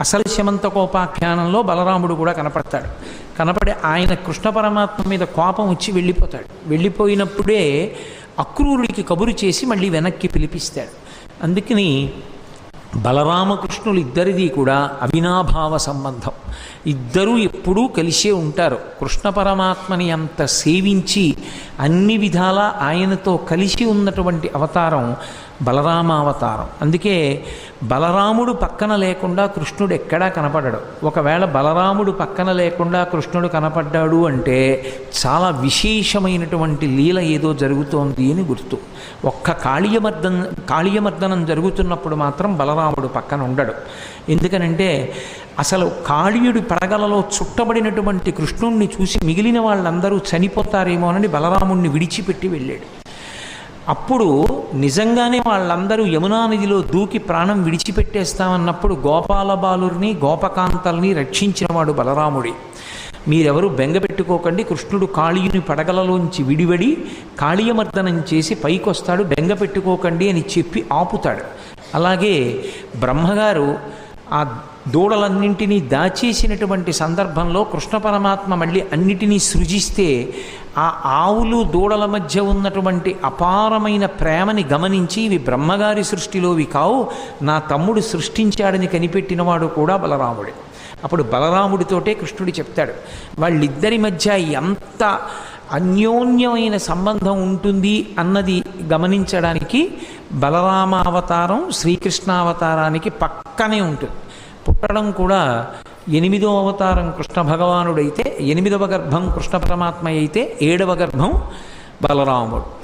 అసలు శమంతకోపాఖ్యానంలో బలరాముడు కూడా కనపడతాడు. కనపడి ఆయన కృష్ణ పరమాత్మ మీద కోపం వచ్చి వెళ్ళిపోతాడు. వెళ్ళిపోయినప్పుడే అక్రూరుడికి కబురు చేసి మళ్ళీ వెనక్కి పిలిపిస్తాడు. అందుకని బలరామకృష్ణులు ఇద్దరిది కూడా అవినాభావ సంబంధం. ఇద్దరూ ఎప్పుడూ కలిసే ఉంటారు. కృష్ణ పరమాత్మని అంత సేవించి అన్ని విధాలా ఆయనతో కలిసి ఉన్నటువంటి అవతారం బలరామావతారం. అందుకే బలరాముడు పక్కన లేకుండా కృష్ణుడు ఎక్కడా కనపడడు. ఒకవేళ బలరాముడు పక్కన లేకుండా కృష్ణుడు కనపడ్డాడు అంటే చాలా విశేషమైనటువంటి లీల ఏదో జరుగుతోంది అని గుర్తు. ఒక్క కాళీయమర్దన కాళీయమర్దనం జరుగుతున్నప్పుడు మాత్రం బలరాముడు పక్కన ఉండడు. ఎందుకనంటే అసలు కాళీయుడి పడగలలో చుట్టబడినటువంటి కృష్ణుణ్ణి చూసి మిగిలిన వాళ్ళందరూ చనిపోతారేమోనని బలరాముణ్ణి విడిచిపెట్టి వెళ్ళాడు. అప్పుడు నిజంగానే వాళ్ళందరూ యమునా నదిలో దూకి ప్రాణం విడిచిపెట్టేస్తామన్నప్పుడు గోపాలబాలుర్ని గోపకాంతల్ని రక్షించినవాడు బలరాముడి. మీరెవరు బెంగ పెట్టుకోకండి కృష్ణుడు కాళీయుని పడగలలోంచి విడివడి కాళీయమర్దనం చేసి పైకొస్తాడు బెంగ పెట్టుకోకండి అని చెప్పి ఆపుతాడు. అలాగే బ్రహ్మగారు ఆ దూడలన్నింటినీ దాచేసినటువంటి సందర్భంలో కృష్ణ పరమాత్మ మళ్ళీ అన్నిటినీ సృజిస్తే ఆ ఆవులు దూడల మధ్య ఉన్నటువంటి అపారమైన ప్రేమని గమనించి ఇవి బ్రహ్మగారి సృష్టిలోవి కావు నా తమ్ముడు సృష్టించాడని కనిపెట్టినవాడు కూడా బలరాముడే. అప్పుడు బలరాముడితోటే కృష్ణుడు చెప్తాడు వాళ్ళిద్దరి మధ్య ఎంత అన్యోన్యమైన సంబంధం ఉంటుంది అన్నది గమనించడానికి బలరామ అవతారం శ్రీకృష్ణావతారానికి పక్కనే ఉంటుంది. పుట్టడం కూడా ఎనిమిదో అవతారం కృష్ణ భగవానుడైతే ఎనిమిదవ గర్భం కృష్ణ పరమాత్మ అయితే ఏడవ గర్భం బలరాముడు.